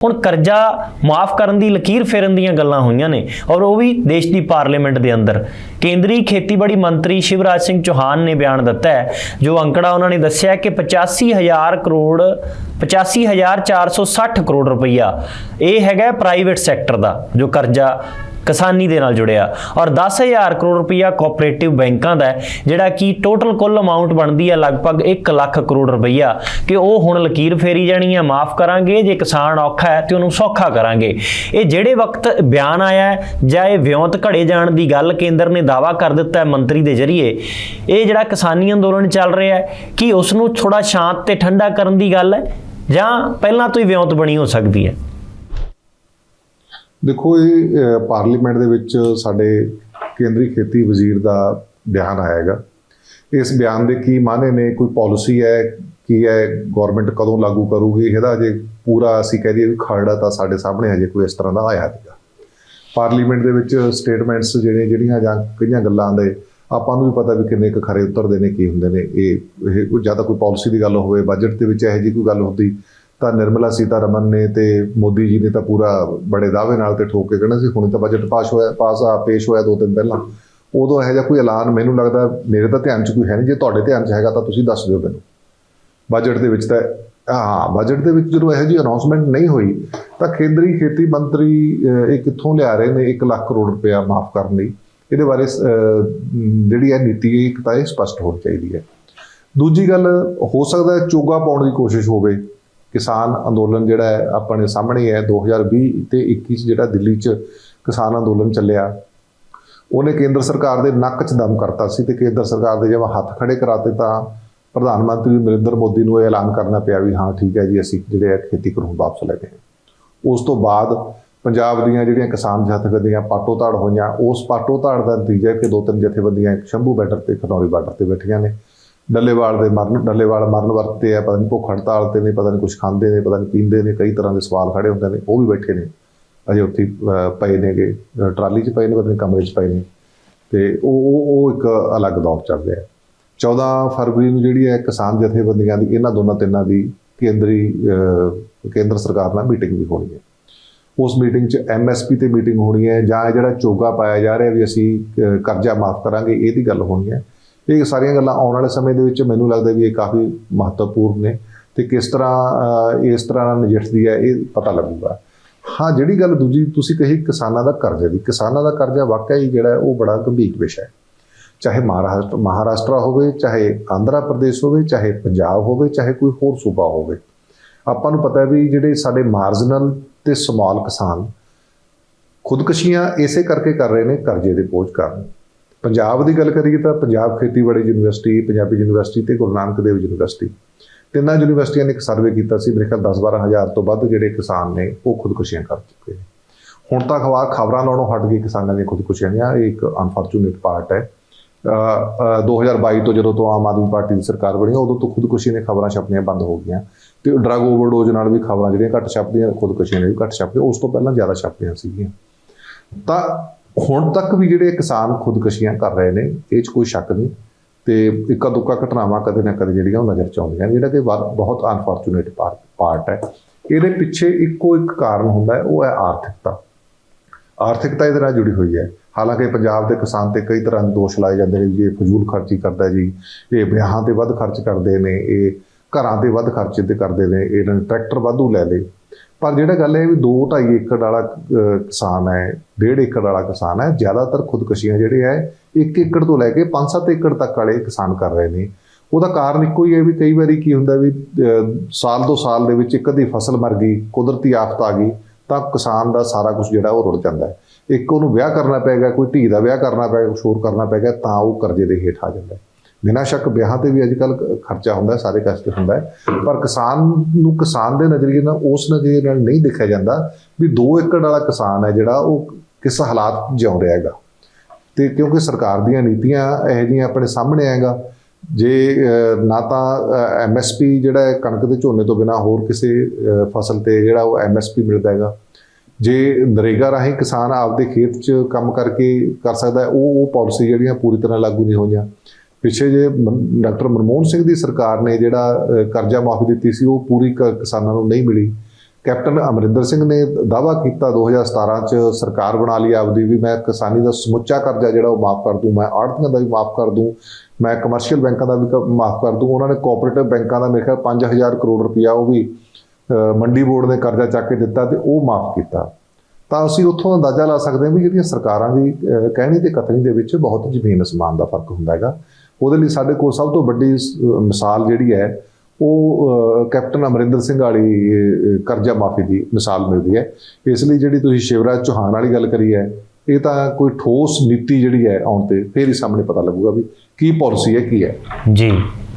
ਹੁਣ ਕਰਜ਼ਾ ਮਾਫ ਕਰਨ ਦੀ, ਲਕੀਰ ਫੇਰਨ ਦੀਆਂ ਗੱਲਾਂ ਹੋਈਆਂ ਨੇ ਔਰ ਉਹ ਵੀ ਦੇਸ਼ ਦੀ ਪਾਰਲੀਮੈਂਟ ਦੇ ਅੰਦਰ। ਕੇਂਦਰੀ ਖੇਤੀਬਾੜੀ ਮੰਤਰੀ ਸ਼ਿਵਰਾਜ ਸਿੰਘ ਚੌਹਾਨ ਨੇ ਬਿਆਨ ਦਿੱਤਾ ਹੈ, ਜੋ ਅੰਕੜਾ ਉਹਨਾਂ ਨੇ ਦੱਸਿਆ ਕਿ 85000 ਕਰੋੜ 85460 ਕਰੋੜ ਰੁਪਈਆ ਇਹ ਹੈਗਾ ਪ੍ਰਾਈਵੇਟ ਸੈਕਟਰ ਦਾ, ਜੋ ਕਰਜ਼ਾ ਕਿਸਾਨੀ ਦੇ ਨਾਲ ਜੁੜਿਆ। ਔਰ 10000 ਕਰੋੜ ਰੁਪਈਆ ਕੋਆਪਰੇਟਿਵ ਬੈਂਕਾਂ ਦਾ ਜਿਹੜਾ ਕਿ ਟੋਟਲ ਕੁੱਲ ਅਮਾਉਂਟ ਬਣਦੀ ਹੈ ਲਗਭਗ 1 ਲੱਖ ਕਰੋੜ ਰੁਪਈਆ। ਕਿ ਉਹ ਹੁਣ ਲਕੀਰ ਫੇਰੀ ਜਾਣੀ ਹੈ, ਮਾਫ ਕਰਾਂਗੇ, ਜੇ ਕਿਸਾਨ ਔਖਾ ਹੈ ਤੇ ਉਹਨੂੰ ਸੌਖਾ ਕਰਾਂਗੇ। ਇਹ ਜਿਹੜੇ ਵਕਤ ਬਿਆਨ ਆਇਆ ਜਾਂ ਇਹ ਵਿਉਂਤ ਘੜੇ ਜਾਣ ਦੀ ਗੱਲ ਕੇਂਦਰ ਨੇ ਦਾਵਾ ਕਰ ਦਿੱਤਾ ਹੈ ਮੰਤਰੀ ਦੇ ਜ਼ਰੀਏ, ਇਹ ਜਿਹੜਾ ਕਿਸਾਨੀ ਅੰਦੋਲਨ ਚੱਲ ਰਿਹਾ ਹੈ, ਕਿ ਉਸ ਨੂੰ ਥੋੜਾ ਸ਼ਾਂਤ ਤੇ ਠੰਡਾ ਕਰਨ ਦੀ ਗੱਲ ਹੈ? ਜਾਂ ਪਹਿਲਾਂ ਤੋਂ ਹੀ ਵਿਉਂਤ ਬਣੀ ਹੋ ਸਕਦੀ ਹੈ? ਦੇਖੋ ਇਹ ਪਾਰਲੀਮੈਂਟ ਦੇ ਵਿੱਚ ਸਾਡੇ ਕੇਂਦਰੀ ਖੇਤੀ ਵਜ਼ੀਰ ਦਾ ਬਿਆਨ ਆਏਗਾ ਇਸ ਬਿਆਨ ਦੇ ਕੀ ਮਾਨੇ ਨੇ? ਕੋਈ ਪਾਲਿਸੀ ਹੈ, ਕੀ ਹੈ? ਗਵਰਨਮੈਂਟ ਕਦੋਂ ਲਾਗੂ ਕਰੂਗੀ? ਇਹਦਾ ਅਜੇ ਪੂਰਾ ਅਸੀਂ ਕਹਿ ਦਈਏ ਵੀ ਖਰੜਾ ਤਾਂ ਸਾਡੇ ਸਾਹਮਣੇ ਹਜੇ ਕੋਈ ਇਸ ਤਰ੍ਹਾਂ ਦਾ ਆਇਆ ਨਹੀਂਗਾ ਪਾਰਲੀਮੈਂਟ ਦੇ ਵਿੱਚ ਸਟੇਟਮੈਂਟਸ ਜਿਹੜੇ ਜਿਹੜੀਆਂ ਜਾਂ ਕਈਆਂ ਗੱਲਾਂ ਦੇ ਆਪਾਂ ਨੂੰ ਵੀ ਪਤਾ ਵੀ ਕਿੰਨੇ ਕੁ ਖਰੇ ਉਤਰਦੇ ਨੇ, ਕੀ ਹੁੰਦੇ ਨੇ। ਇਹ ਇਹ ਕੋਈ ਜ਼ਿਆਦਾ ਕੋਈ ਪਾਲਿਸੀ ਦੀ ਗੱਲ ਹੋਵੇ ਬਜਟ ਦੇ ਵਿੱਚ ਇਹੋ ਜਿਹੀ ਕੋਈ ਗੱਲ ਹੁੰਦੀ ਤਾਂ ਨਿਰਮਲਾ ਸੀਤਾਰਮਨ ਨੇ ਤੇ ਮੋਦੀ ਜੀ ਨੇ ਤਾਂ ਪੂਰਾ ਬੜੇ ਦਾਅਵੇ ਨਾਲ ਤੇ ਠੋਕ ਕੇ ਕਹਿਣਾ ਸੀ ਹੁਣ ਤਾਂ ਬਜਟ ਪਾਸ ਹੋਇਆ ਪਾਸ ਆ ਪੇਸ਼ ਹੋਇਆ ਦੋ ਦਿਨ ਪਹਿਲਾਂ। ਉਦੋਂ ਇਹੋ ਜਿਹਾ ਕੋਈ ਐਲਾਨ ਮੈਨੂੰ ਲੱਗਦਾ ਮੇਰੇ ਤਾਂ ਧਿਆਨ 'ਚ ਕੋਈ ਹੈ ਨਹੀਂ। ਜੇ ਤੁਹਾਡੇ ਧਿਆਨ 'ਚ ਹੈਗਾ ਤਾਂ ਤੁਸੀਂ ਦੱਸ ਦਿਓ ਮੈਨੂੰ। ਬਜਟ ਦੇ ਵਿੱਚ ਤਾਂ ਹਾਂ ਬਜਟ ਦੇ ਵਿੱਚ ਜਦੋਂ ਇਹੋ ਜਿਹੀ ਅਨਾਉਂਸਮੈਂਟ ਨਹੀਂ ਹੋਈ ਤਾਂ ਕੇਂਦਰੀ ਖੇਤੀ ਮੰਤਰੀ ਇਹ ਕਿੱਥੋਂ ਲਿਆ ਰਹੇ ਨੇ 1 ਲੱਖ ਕਰੋੜ ਰੁਪਇਆ ਮਾਫ ਕਰਨ ਲਈ? ਇਹਦੇ ਬਾਰੇ ਅਹ, ਜਿਹੜੀ ਇਹ ਨੀਤੀ ਹੈ ਇੱਕ ਤਾਂ ਇਹ ਸਪਸ਼ਟ ਹੋਣੀ ਚਾਹੀਦੀ ਹੈ। ਦੂਜੀ ਗੱਲ ਹੋ ਸਕਦਾ ਚੋਗਾ ਪਾਉਣ ਦੀ ਕੋਸ਼ਿਸ਼ ਹੋਵੇ। ਕਿਸਾਨ ਅੰਦੋਲਨ ਜਿਹੜਾ ਹੈ ਆਪਣੇ ਸਾਹਮਣੇ ਹੈ 2020 ਤੇ 21 ਚ ਜਿਹੜਾ ਦਿੱਲੀ 'ਚ ਕਿਸਾਨ ਅੰਦੋਲਨ ਚੱਲਿਆ, ਉਹਨੇ ਕੇਂਦਰ ਸਰਕਾਰ ਦੇ ਨੱਕ 'ਚ ਦਮ ਕਰਤਾ ਸੀ ਤੇ ਕੇਂਦਰ ਸਰਕਾਰ ਦੇ ਜਦੋਂ ਹੱਥ ਖੜੇ ਕਰਾਤੇ ਤਾਂ ਪ੍ਰਧਾਨ ਮੰਤਰੀ ਨਰਿੰਦਰ ਮੋਦੀ ਨੂੰ ਇਹ ਐਲਾਨ ਕਰਨਾ ਪਿਆ ਵੀ ਹਾਂ, ਠੀਕ ਹੈ ਜੀ, ਅਸੀਂ ਜਿਹੜੇ ਆ ਖੇਤੀ ਕਾਨੂੰਨ ਵਾਪਸ ਲੈ ਗਏ ਉਸ ਤੋਂ ਬਾਅਦ ਪੰਜਾਬ ਦੀਆਂ ਜਿਹੜੀਆਂ ਕਿਸਾਨ ਜਥੇਬੰਦੀਆਂ ਪਾਟੋ ਧਾੜ ਹੋਈਆਂ, ਉਸ ਪਾਟੋ ਧਾੜ ਦਾ ਨਤੀਜਾ ਕਿ ਦੋ ਤਿੰਨ ਜਥੇਬੰਦੀਆਂ ਇੱਕ ਸ਼ੰਭੂ ਬਾਰਡਰ ਤੇ ਖਨੌਰੀ ਬਾਰਡਰ ਤੇ ਬੈਠੀਆਂ ਨੇ। ਡੱਲੇਵਾਲ ਦੇ ਮਰਨ, ਡੱਲੇਵਾਲ ਮਰਨ ਵਰਤੇ ਆ, ਪਤਾ ਨਹੀਂ ਭੁੱਖ ਹੜਤਾਲ ਤੇ ਨੇ ਪਤਾ ਨਹੀਂ ਕੁਝ ਖਾਂਦੇ ਨੇ, ਪਤਾ ਨਹੀਂ ਪੀਂਦੇ ਨੇ, ਕਈ ਤਰ੍ਹਾਂ ਦੇ ਸਵਾਲ ਖੜੇ ਹੁੰਦੇ ਨੇ, ਉਹ ਵੀ ਬੈਠੇ ਨੇ। ਅਜੇ ਉੱਥੇ ਪਏ ਨੇਗੇ ਟਰਾਲੀ 'ਚ ਪਏ ਨੇ, ਪਤਾ ਨਹੀਂ ਕਮਰੇ 'ਚ ਪਏ ਨੇ। ਤੇ ਉਹ ਉਹ ਉਹ ਇੱਕ ਅਲੱਗ ਦੌਰ ਚੱਲ ਰਿਹਾ। ਹੈ 14 ਫਰਵਰੀ ਨੂੰ ਜਿਹੜੀ ਹੈ ਕਿਸਾਨ ਜਥੇਬੰਦੀਆਂ ਦੀ, ਇਹਨਾਂ ਦੋਨਾਂ ਤਿੰਨਾਂ ਦੀ ਕੇਂਦਰੀ ਕੇਂਦਰ ਸਰਕਾਰ ਨਾਲ ਮੀਟਿੰਗ ਵੀ ਹੋਣੀ ਹੈ। ਉਸ ਮੀਟਿੰਗ 'ਚ ਐਮਐਸਪੀ ਤੇ ਮੀਟਿੰਗ ਹੋਣੀ ਹੈ, ਜਾਂ ਇਹ ਜਿਹੜਾ ਚੋਗਾ ਪਾਇਆ ਜਾ ਰਿਹਾ ਵੀ ਅਸੀਂ ਕਰਜ਼ਾ ਮਾਫ ਕਰਾਂਗੇ, ਇਹਦੀ ਗੱਲ ਹੋਣੀ ਹੈ। ਇਹ ਸਾਰੀਆਂ ਗੱਲਾਂ ਆਉਣ ਵਾਲੇ ਸਮੇਂ ਦੇ ਵਿੱਚ ਮੈਨੂੰ ਲੱਗਦਾ ਵੀ ਇਹ ਕਾਫੀ ਮਹੱਤਵਪੂਰਨ ਨੇ ਤੇ ਕਿਸ ਤਰ੍ਹਾਂ ਇਸ ਤਰ੍ਹਾਂ ਨਾਲ ਨਜਿੱਠਦੀ ਹੈ, ਇਹ ਪਤਾ ਲੱਗੂਗਾ। ਹਾਂ, ਜਿਹੜੀ ਗੱਲ ਦੂਜੀ, ਤੁਸੀਂ ਕਹੀ ਕਿਸਾਨਾਂ ਦਾ ਕਰਜ਼ੇ ਦੀ। ਕਿਸਾਨਾਂ ਦਾ ਕਰਜ਼ਾ ਵਾਕਿਆ ਹੀ ਜਿਹੜਾ ਉਹ ਬੜਾ ਗੰਭੀਰ ਵਿਸ਼ਾ ਹੈ। ਚਾਹੇ ਮਹਾਰਾਸ਼ਟਰ ਮਹਾਰਾਸ਼ਟਰ ਹੋਵੇ, ਚਾਹੇ ਆਂਧਰਾ ਪ੍ਰਦੇਸ਼ ਹੋਵੇ, ਚਾਹੇ ਪੰਜਾਬ ਹੋਵੇ, ਚਾਹੇ ਕੋਈ ਹੋਰ ਸੂਬਾ ਹੋਵੇ। ਆਪਾਂ ਨੂੰ ਪਤਾ ਹੈ ਵੀ ਜਿਹੜੇ ਸਾਡੇ ਮਾਰਜਨਲ ਤੇ ਸਮਾਲ ਕਿਸਾਨ ਖੁਦਕਸ਼ੀਆਂ ਇਸੇ ਕਰਕੇ ਕਰ ਰਹੇ ਨੇ ਕਰਜ਼ੇ ਦੇ ਬੋਝ ਕਾਰਨ। ਪੰਜਾਬ ਦੀ ਗੱਲ ਕਰੀਏ ਤਾਂ ਪੰਜਾਬ ਖੇਤੀਬਾੜੀ ਯੂਨੀਵਰਸਿਟੀ ਪੰਜਾਬੀ ਯੂਨੀਵਰਸਿਟੀ ਤੇ ਗੁਰੂ ਨਾਨਕ ਦੇਵ ਯੂਨੀਵਰਸਿਟੀ। ਤਿੰਨਾਂ ਯੂਨੀਵਰਸਿਟੀਆਂ ਨੇ ਇੱਕ ਸਰਵੇ ਕੀਤਾ ਸੀ ਮੇਰੇ ਖਿਆਲ 10-12 ਹਜ਼ਾਰ ਤੋਂ ਵੱਧ ਜਿਹੜੇ ਕਿਸਾਨ ਨੇ ਉਹ ਖੁਦਕੁਸ਼ੀਆਂ ਕਰ ਚੁੱਕੇ ਨੇ। ਹੁਣ ਤਾਂ ਅਖਬਾਰ ਖਬਰਾਂ ਲਾਉਣੋਂ ਹਟ ਗਈ ਕਿਸਾਨਾਂ ਦੀਆਂ ਖੁਦਕੁਸ਼ੀਆਂ ਦੀਆਂ ਇਹ ਇੱਕ ਅਨਫੋਰਚੂਨੇਟ ਪਾਰਟ ਹੈ। ਅ, ਅ, 2022 ਤੋਂ ਜਦੋਂ ਤੋਂ ਆਮ ਆਦਮੀ ਪਾਰਟੀ ਦੀ ਸਰਕਾਰ ਬਣੀ ਉਦੋਂ ਤੋਂ ਖੁਦਕੁਸ਼ੀ ਨੇ ਖਬਰਾਂ ਛਪਣੀਆਂ ਬੰਦ ਹੋ ਗਈਆਂ। ਤੇ ਡਰਗ ਓਵਰਡੋਜ਼ ਨਾਲ ਵੀ ਖਬਰਾਂ ਜਿਹੜੀਆਂ ਘੱਟ ਛਪਦੀਆਂ ਖੁਦਕੁਸ਼ੀਆਂ ਨੇ ਵੀ ਘੱਟ ਛਪਦੀਆਂ ਉਸ ਤੋਂ ਪਹਿਲਾਂ ਜ਼ਿਆਦਾ ਛਪਦੀਆਂ ਸੀਗੀਆਂ। ਤਾਂ ਹੁਣ ਤੱਕ ਵੀ ਜਿਹੜੇ ਕਿਸਾਨ ਖੁਦਕੁਸ਼ੀਆਂ ਕਰ ਰਹੇ ਨੇ, ਇਹ 'ਚ ਕੋਈ ਸ਼ੱਕ ਨਹੀਂ ਤੇ ਇੱਕਾ ਦੁੱਕਾ ਘਟਨਾਵਾਂ ਕਦੇ ਨਾ ਕਦੇ ਜਿਹੜੀਆਂ ਉਹ ਨਜ਼ਰ ਚ ਆਉਂਦੀਆਂ ਜਿਹੜਾ ਕਿ ਵਾ- ਬਹੁਤ ਅਨਫੋਰਚੂਨੇਟ ਪਾਰਟ ਹੈ। ਇਹਦੇ ਪਿੱਛੇ ਇੱਕੋ ਇੱਕ ਕਾਰਨ ਹੁੰਦਾ ਹੈ, ਉਹ ਹੈ ਆਰਥਿਕਤਾ। ਆਰਥਿਕਤਾ ਇਹਦੇ ਨਾਲ ਜੁੜੀ ਹੋਈ ਹੈ। ਹਾਲਾਂਕਿ ਪੰਜਾਬ ਦੇ ਕਿਸਾਨ ਤੇ ਕਈ ਤਰ੍ਹਾਂ ਦੇ ਦੋਸ਼ ਲਾਏ ਜਾਂਦੇ ਨੇ ਜੀ ਇਹ ਫਜ਼ੂਲ ਖਰਚੀ ਕਰਦਾ ਜੀ, ਇਹ ਵਿਆਹਾਂ ਤੇ ਵੱਧ ਖਰਚ ਕਰਦੇ ਨੇ, ਇਹ ਘਰਾਂ ਤੇ ਵੱਧ ਖਰਚੇ ਤੇ ਕਰਦੇ ਨੇ ਇਹਨਾਂ ਨੇ ਟਰੈਕਟਰ ਵਾਧੂ ਲੈ ਲਏ। ਪਰ ਜਿਹੜਾ ਗੱਲ ਹੈ ਵੀ 2 2.5 ਏਕੜ ਵਾਲਾ ਕਿਸਾਨ ਹੈ 1.5 ਏਕੜ ਵਾਲਾ ਕਿਸਾਨ ਹੈ, ਜ਼ਿਆਦਾਤਰ ਖੁਦਕੁਸ਼ੀਆਂ ਜਿਹੜੇ ਹੈ 1 ਏਕੜ ਤੋਂ ਲੈ ਕੇ 5-7 ਏਕੜ ਤੱਕ ਵਾਲੇ ਕਿਸਾਨ ਕਰ ਰਹੇ ਨੇ। ਉਹਦਾ ਕਾਰਨ ਇੱਕੋ ਹੀ ਹੈ ਵੀ ਕਈ ਵਾਰੀ ਕੀ ਹੁੰਦਾ ਵੀ ਸਾਲ ਦੋ ਸਾਲ ਦੇ ਵਿੱਚ ਇੱਕ ਅੱਧੀ ਫਸਲ ਮਰ ਗਈ, ਕੁਦਰਤੀ ਆਫਤ ਆ ਗਈ, ਤਾਂ ਕਿਸਾਨ ਦਾ ਸਾਰਾ ਕੁਝ ਜਿਹੜਾ ਉਹ ਰੁੜ ਜਾਂਦਾ ਹੈ। ਇੱਕ ਉਹਨੂੰ ਵਿਆਹ ਕਰਨਾ ਪਏਗਾ ਕੋਈ ਧੀ ਦਾ ਵਿਆਹ ਕਰਨਾ ਪਏਗਾ ਕੁਛ ਹੋਰ ਕਰਨਾ ਪਏਗਾ ਤਾਂ ਉਹ ਕਰਜ਼ੇ ਦੇ ਹੇਠ ਆ ਜਾਂਦਾ ਹੈ। ਬਿਨਾਂ ਸ਼ੱਕ ਵਿਆਹਾਂ ਤੇ ਵੀ ਅੱਜ ਅੱਜਕੱਲ ਖਰਚਾ ਹੁੰਦਾ, ਸਾਰੇ ਕਾਸਤੇ ਹੁੰਦਾ ਪਰ ਕਿਸਾਨ ਨੂੰ ਕਿਸਾਨ ਦੇ ਨਜ਼ਰੀਏ ਨਾਲ, ਉਸ ਨਜ਼ਰੀਏ ਨਾਲ ਨਹੀਂ ਦੇਖਿਆ ਜਾਂਦਾ ਵੀ 2 ਏਕੜ ਵਾਲਾ ਕਿਸਾਨ ਹੈ ਜਿਹੜਾ ਉਹ ਕਿਸ ਹਾਲਾਤ ਜਿਉਂ ਰਿਹਾ ਹੈਗਾ। ਤੇ ਕਿਉਂਕਿ ਸਰਕਾਰ ਦੀਆਂ ਨੀਤੀਆਂ ਇਹੋ ਜਿਹੀਆਂ ਆਪਣੇ ਸਾਹਮਣੇ ਆਏਗਾ, ਜੇ ਨਾ ਤਾਂ ਐਮਐਸਪੀ ਜਿਹੜਾ ਹੈ ਕਣਕ ਦੇ ਝੋਨੇ ਤੋਂ ਬਿਨਾ ਹੋਰ ਕਿਸੇ ਫਸਲ ਤੇ ਜਿਹੜਾ ਉਹ ਐਮਐਸਪੀ ਮਿਲਦਾ ਹੈਗਾ। ਜੇ ਨਰੇਗਾ ਰਾਹੀਂ ਕਿਸਾਨ ਆਪਦੇ ਖੇਤ 'ਚ ਕੰਮ ਕਰਕੇ ਕਰ ਸਕਦਾ ਉਹ ਉਹ ਪਾਲਿਸੀ ਜਿਹੜੀਆਂ ਪੂਰੀ ਤਰ੍ਹਾਂ ਲਾਗੂ ਨਹੀਂ ਹੋਈਆਂ। ਪਿੱਛੇ ਜੇ ਮਨ- ਡਾਕਟਰ ਮਨਮੋਹਨ ਸਿੰਘ ਦੀ ਸਰਕਾਰ ਨੇ ਜਿਹੜਾ ਕਰਜ਼ਾ ਮਾਫੀ ਦਿੱਤੀ ਸੀ, ਉਹ ਪੂਰੀ ਕ- ਕਿਸਾਨਾਂ ਨੂੰ ਨਹੀਂ ਮਿਲੀ। ਕੈਪਟਨ ਅਮਰਿੰਦਰ ਸਿੰਘ ਨੇ ਦਾਅਵਾ ਕੀਤਾ 2017 ਚ ਸਰਕਾਰ ਬਣਾ ਲਈ ਆਪਦੀ ਵੀ ਮੈਂ ਕਿਸਾਨੀ ਦਾ ਸਮੁੱਚਾ ਕਰਜ਼ਾ ਜਿਹੜਾ ਉਹ ਮਾਫ ਕਰ ਦੂੰ, ਮੈਂ ਆੜਤੀਆਂ ਦਾ ਵੀ ਮਾਫ ਕਰ ਦੂੰ, ਮੈਂ ਕਮਰਸ਼ੀਅਲ ਬੈਂਕਾਂ ਦਾ ਵੀ ਮਾਫ ਕਰ ਦੂੰ, ਉਹਨਾਂ ਨੇ ਕੋਆਪਰੇਟਿਵ ਬੈਂਕਾਂ ਦਾ ਮੇਰੇ ਖਿਆਲ 5000 ਕਰੋੜ ਰੁਪਇਆ ਉਹ ਵੀ ਮੰਡੀ ਬੋਰਡ ਨੇ ਕਰਜ਼ਾ ਚੱਕ ਕੇ ਦਿੱਤਾ ਤੇ ਉਹ ਮਾਫ ਕੀਤਾ। ਤਾਂ ਅਸੀਂ ਉੱਥੋਂ ਅੰਦਾਜ਼ਾ ਲਾ ਸਕਦੇ ਹਾਂ ਵੀ ਜਿਹੜੀਆਂ ਸਰਕਾਰਾਂ ਦੀ ਕਹਿਣੀ ਤੇ ਕਥਨੀ ਦੇ ਵਿੱਚ ਬਹੁਤ ਜ਼ਮੀਨ ਅਸਮਾਨ ਦਾ ਫ਼ਰਕ ਹੁੰਦਾ ਹੈਗਾ। ਉਹਦੇ ਲਈ ਸਾਡੇ ਕੋਲ ਸਭ ਤੋਂ ਵੱਡੀ ਮਿਸਾਲ ਜਿਹੜੀ ਹੈ, ਉਹ ਕੈਪਟਨ ਅਮਰਿੰਦਰ ਸਿੰਘ ਵਾਲੀ ਕਰਜ਼ਾ ਮਾਫੀ ਦੀ ਮਿਸਾਲ ਮਿਲਦੀ ਹੈ। ਇਸ ਲਈ ਜਿਹੜੀ ਤੁਸੀਂ ਸ਼ਿਵਰਾਜ ਚੌਹਾਨ ਵਾਲੀ ਗੱਲ ਕਰੀ ਹੈ, ਇਹ ਤਾਂ ਕੋਈ ਠੋਸ ਨੀਤੀ ਜਿਹੜੀ ਹੈ ਆਉਣ ਤੇ ਫੇਰ ਹੀ ਸਾਹਮਣੇ ਪਤਾ ਲੱਗੂਗਾ ਵੀ ਕੀ ਪਾਲਿਸੀ ਹੈ, ਕੀ ਹੈ। ਜੀ।